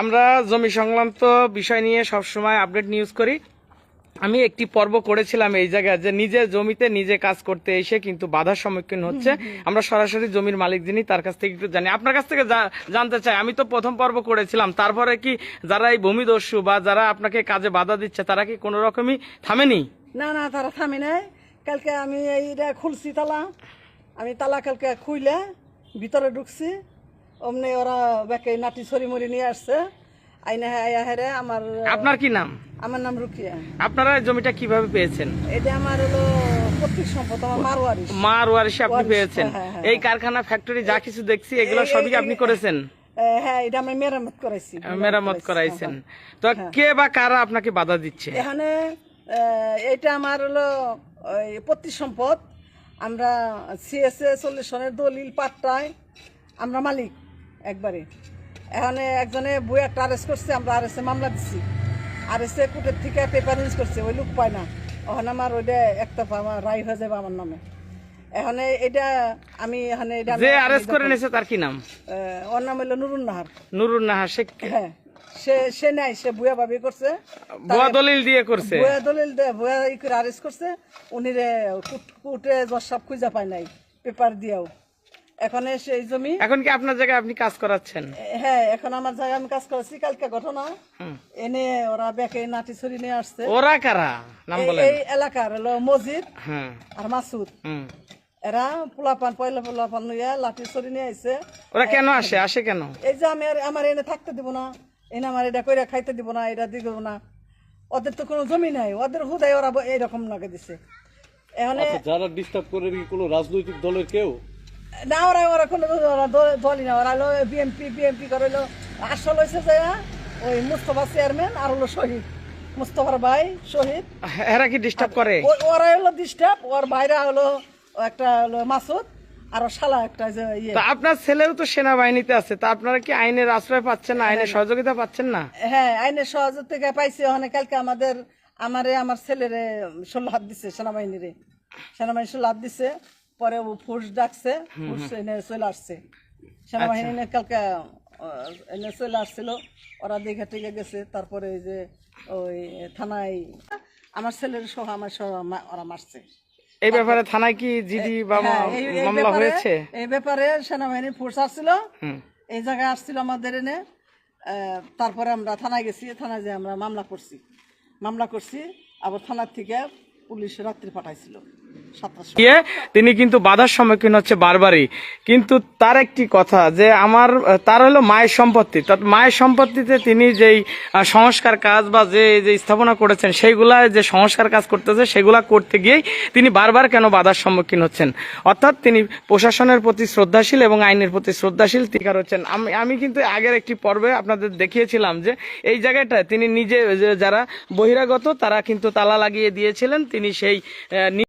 আমরা জমি সংক্রান্ত বিষয় নিয়ে সবসময় আপডেট নিউজ করি। আমি একটি পর্ব করেছিলাম এই জায়গায় যে নিজে জমিতে নিজে কাজ করতে এসে কিন্তু বাধার সম্মুখীন হচ্ছে। আমরা সরাসরি জমির মালিক যিনি তার কাছ থেকে একটু জানি। আপনার কাছ থেকে জানতে চাই আমি তো প্রথম পর্ব করেছিলাম। তারপরে কি যারা এই ভূমিদস্যু বা যারা আপনাকে কাজে বাধা দিচ্ছে তারা কি কোনো রকমই থামেনি? না না তারা থামে নাই। কালকে আমি এইটা খুলছি তালা। আমি তালা কালকে খুইলে ভিতরে ঢুকছি। অমনি ওরা ব্যাকে নাটি ছড়ি মরি নিয়ে আসছে। আইনা আয়া হেরে আমার আপনার কি নাম? আমার নাম রুকিয়া। আপনারা জমিটা কীভাবে পেয়েছেন? এটা আমার হলো পৈতৃক সম্পদ আমার আপনি পেয়েছেন। হ্যাঁ, হ্যাঁ, এই কারখানা ফ্যাক্টরি যা কিছু দেখছি এগুলো সবই আপনি করেছেন? হ্যাঁ এটা আমি মেরামত করাইছি। মেরামত করাইছেন। তো কে বা কারা আপনাকে বাধা দিচ্ছে? এখানে এটা আমার হলো পৈতৃক সম্পদ। আমরা সিএসএ চল্লিশ সনের দলিল পাট্টায় আমরা মালিক। একবারে। এখানে একজনে বই একটা আরেস্ট করছে আমরা আরেস্টে মামলা দিছি। আরেস্টে কোর্টের থেকে পেপার ইউজ করছে ওই লোক পায় না। ওখানে আমার ওইটা একটা আমার রায় হয়ে যাবে আমার নামে। এখানে এটা আমি এখানে এটা যে আমি- করে নিয়েছে তার কি নাম? ওর নাম হলো নুরুন নাহার। নুরুন নাহার সে হ্যাঁ সে সে নাই সে বুয়া ভাবি করছে। ভুয়া দলিল দিয়ে করছে? বয়া দলিল দে বয়া ই করে আরেস্ট করছে। উনি রে কোর্টে জজ সাহেব খুঁজা পায় নাই পেপার দিয়াও। এখন সেই জমি। এখন কি আপনার জায়গায় আপনি কাজ করাচ্ছেন? হ্যাঁ এখন আমার জায়গায় আমি কাজ করেছি কালকে ঘটনা। এনে ওরা ব্যাকে নাটি ছড়ি নিয়ে আসছে। ওরা কারা? নাম বলেন। এই এলাকার হলো মসজিদ আর মাসুদ। এরা পোলাপান পয়লা পোলাপান নিয়ে লাঠি ছড়ি নিয়ে আইছে। ওরা কেন আসে? আসে কেন? এই যে আমি আর- আমার এনে থাকতে দিব না। এনে আমার এটা কইরা খাইতে দিব না এটা দিব না। ওদের তো কোনো জমি নাই। ওদের হুদায় ওরা এইরকম লাগে দিছে। এখানে যারা ডিস্টার্ব করে কি কোনো রাজনৈতিক দলের কেউ? না ওরা ওরা কোনো দলই না ওরা হলো বিএমপি বিএমপি করে হলো আসল হয়েছে যে ওই মুস্তফা চেয়ারম্যান আর হলো শহীদ মুস্তফার ভাই শহীদ। এরা কি ডিস্টার্ব করে? ওরা হলো ডিস্টার্ব ওর ভাইরা হলো একটা হলো মাসুদ আর শালা একটা যে ইয়ে। আপনার ছেলেও তো সেনাবাহিনীতে আছে তা আপনারা কি আইনের আশ্রয় পাচ্ছেন না আইনের সহযোগিতা পাচ্ছেন না? হ্যাঁ আইনের সহযোগ থেকে পাইছি ওখানে কালকে আমাদের আমারে আমার ছেলেরে ষোলো হাত দিছে সেনাবাহিনীরে। সেনাবাহিনী ষোলো হাত দিছে। পরে ও ফোর্স ডাকছে ফোর্স এনে চলে আসছে। সেনাবাহিনী এনে কালকে এনে চলে আসছিল। ওরা দেখে টেকে গেছে। তারপরে এই যে ওই থানায় আমার ছেলের সহ আমার সহ ওরা মারছে। এই ব্যাপারে থানায় কি জিডি বা হ্যাঁ, মামলা হয়েছে? এই ব্যাপারে সেনাবাহিনীর ফোর্স আসছিল। এই জায়গায় আসছিল আমাদের এনে। আহ, তারপরে আমরা থানায় গেছি। থানায় যে আমরা মামলা করছি। মামলা করছি। আবার থানার থেকে পুলিশ রাত্রি পাঠাইছিল। গিয়ে তিনি কিন্তু বাধার সম্মুখীন হচ্ছে বারবারই। কিন্তু তার একটি কথা যে আমার, তার হলো মায়ের সম্পত্তি। মায়ের সম্পত্তিতে তিনি যেই সংস্কার কাজ বা যে যে স্থাপনা করেছেন সেইগুলা যে সংস্কার কাজ করতেছে, সেগুলা করতে গিয়েই তিনি বারবার কেন বাধার সম্মুখীন হচ্ছেন? অর্থাৎ তিনি প্রশাসনের প্রতি শ্রদ্ধাশীল এবং আইনের প্রতি শ্রদ্ধাশীল টিকার হচ্ছেন। আমি আমি কিন্তু আগের একটি পর্বে আপনাদের দেখিয়েছিলাম যে এই জায়গাটায় তিনি নিজে যারা বহিরাগত, তারা কিন্তু তালা লাগিয়ে দিয়েছিলেন। তিনি সেই